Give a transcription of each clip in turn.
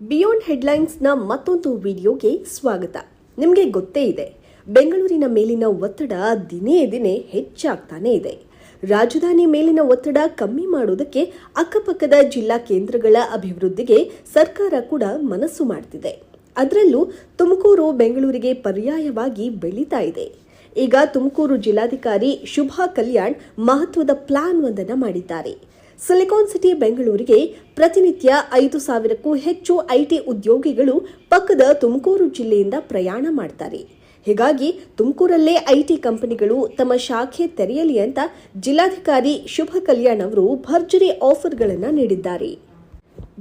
Beyond ಹೆಡ್ಲೈನ್ಸ್ನ ಮತ್ತೊಂದು ವಿಡಿಯೋಗೆ ಸ್ವಾಗತ. ನಿಮಗೆ ಗೊತ್ತೇ ಇದೆ, ಬೆಂಗಳೂರಿನ ಮೇಲಿನ ಒತ್ತಡ ದಿನೇ ದಿನೇ ಹೆಚ್ಚಾಗ್ತಾನೇ ಇದೆ. ರಾಜಧಾನಿ ಮೇಲಿನ ಒತ್ತಡ ಕಮ್ಮಿ ಮಾಡುವುದಕ್ಕೆ ಅಕ್ಕಪಕ್ಕದ ಜಿಲ್ಲಾ ಕೇಂದ್ರಗಳ ಅಭಿವೃದ್ಧಿಗೆ ಸರ್ಕಾರ ಕೂಡ ಮನಸ್ಸು ಮಾಡ್ತಿದೆ. ಅದರಲ್ಲೂ ತುಮಕೂರು ಬೆಂಗಳೂರಿಗೆ ಪರ್ಯಾಯವಾಗಿ ಬೆಳೀತಾ ಇದೆ. ಈಗ ತುಮಕೂರು ಜಿಲ್ಲಾಧಿಕಾರಿ ಶುಭಾ ಕಲ್ಯಾಣ್ ಮಹತ್ವದ ಪ್ಲಾನ್ ಒಂದನ್ನು ಮಾಡಿದ್ದಾರೆ. ಸಿಲಿಕಾನ್ ಸಿಟಿ ಬೆಂಗಳೂರಿಗೆ ಪ್ರತಿನಿತ್ಯ ಐದು ಸಾವಿರಕ್ಕೂ ಹೆಚ್ಚು ಐಟಿ ಉದ್ಯೋಗಿಗಳು ಪಕ್ಕದ ತುಮಕೂರು ಜಿಲ್ಲೆಯಿಂದ ಪ್ರಯಾಣ ಮಾಡ್ತಾರೆ. ಹೀಗಾಗಿ ತುಮಕೂರಲ್ಲೇ ಐಟಿ ಕಂಪನಿಗಳು ತಮ್ಮ ಶಾಖೆ ತೆರೆಯಲಿ ಅಂತ ಜಿಲ್ಲಾಧಿಕಾರಿ ಶುಭ ಕಲ್ಯಾಣ್ ಅವರು ಭರ್ಜರಿ ಆಫರ್ಗಳನ್ನು ನೀಡಿದ್ದಾರೆ.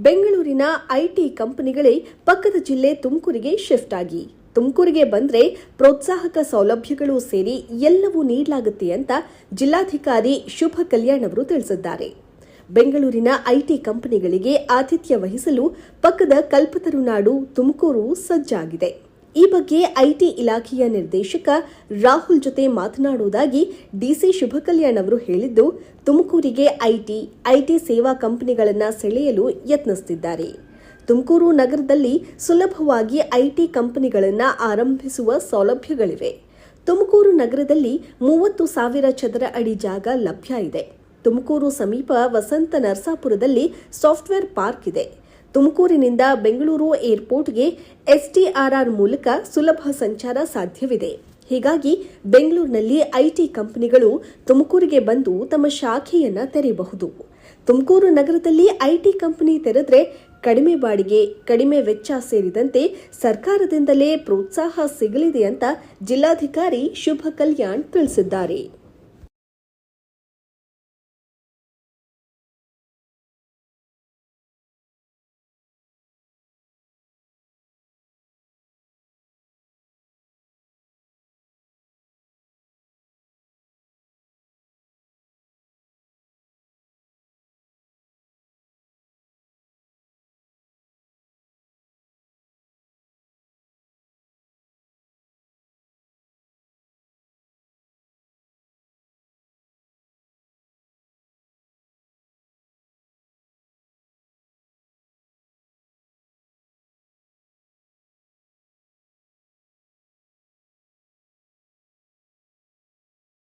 ಬೆಂಗಳೂರಿನ ಐಟಿ ಕಂಪನಿಗಳೇ ಪಕ್ಕದ ಜಿಲ್ಲೆ ತುಮಕೂರಿಗೆ ಶಿಫ್ಟ್ ಆಗಿ. ತುಮಕೂರಿಗೆ ಬಂದರೆ ಪ್ರೋತ್ಸಾಹಕ ಸೌಲಭ್ಯಗಳು ಸೇರಿ ಎಲ್ಲವೂ ನೀಡಲಾಗುತ್ತೆ ಅಂತ ಜಿಲ್ಲಾಧಿಕಾರಿ ಶುಭ ಕಲ್ಯಾಣ್ ಅವರು ತಿಳಿಸಿದ್ದಾರೆ. ಬೆಂಗಳೂರಿನ ಐಟಿ ಕಂಪನಿಗಳಿಗೆ ಆತಿಥ್ಯ ವಹಿಸಲು ಪಕ್ಕದ ಕಲ್ಪತರುನಾಡು ತುಮಕೂರು ಸಜ್ಜಾಗಿದೆ. ಈ ಬಗ್ಗೆ ಐಟಿ ಇಲಾಖೆಯ ನಿರ್ದೇಶಕ ರಾಹುಲ್ ಜೊತೆ ಮಾತನಾಡುವುದಾಗಿ ಡಿಸಿ ಶುಭ ಕಲ್ಯಾಣ್ ಅವರು ಹೇಳಿದ್ದು, ತುಮಕೂರಿಗೆ ಐಟಿ ಐಟಿ ಸೇವಾ ಕಂಪನಿಗಳನ್ನು ಸೆಳೆಯಲು ಯತ್ನಿಸುತ್ತಿದ್ದಾರೆ. ತುಮಕೂರು ನಗರದಲ್ಲಿ ಸುಲಭವಾಗಿ ಐಟಿ ಕಂಪನಿಗಳನ್ನು ಆರಂಭಿಸುವ ಸೌಲಭ್ಯಗಳಿವೆ. ತುಮಕೂರು ನಗರದಲ್ಲಿ ಮೂವತ್ತು ಸಾವಿರ ಚದರ ಅಡಿ ಜಾಗ ಲಭ್ಯ ಇದೆ. ತುಮಕೂರು ಸಮೀಪ ವಸಂತ ನರಸಾಪುರದಲ್ಲಿ ಸಾಫ್ಟ್ವೇರ್ ಪಾರ್ಕ್ ಇದೆ. ತುಮಕೂರಿನಿಂದ ಬೆಂಗಳೂರು ಏರ್ಪೋರ್ಟ್ಗೆ ಎಸ್ಟಿಆರ್ಆರ್ ಮೂಲಕ ಸುಲಭ ಸಂಚಾರ ಸಾಧ್ಯವಿದೆ. ಹೀಗಾಗಿ ಬೆಂಗಳೂರಿನಲ್ಲಿ ಐಟಿ ಕಂಪನಿಗಳು ತುಮಕೂರಿಗೆ ಬಂದು ತಮ್ಮ ಶಾಖೆಯನ್ನು ತೆರೆಯಬಹುದು. ತುಮಕೂರು ನಗರದಲ್ಲಿ ಐಟಿ ಕಂಪನಿ ತೆರೆದ್ರೆ ಕಡಿಮೆ ಬಾಡಿಗೆ, ಕಡಿಮೆ ವೆಚ್ಚ ಸೇರಿದಂತೆ ಸರ್ಕಾರದಿಂದಲೇ ಪ್ರೋತ್ಸಾಹ ಸಿಗಲಿದೆ ಅಂತ ಜಿಲ್ಲಾಧಿಕಾರಿ ಶುಭ ಕಲ್ಯಾಣ್ ತಿಳಿಸಿದ್ದಾರೆ.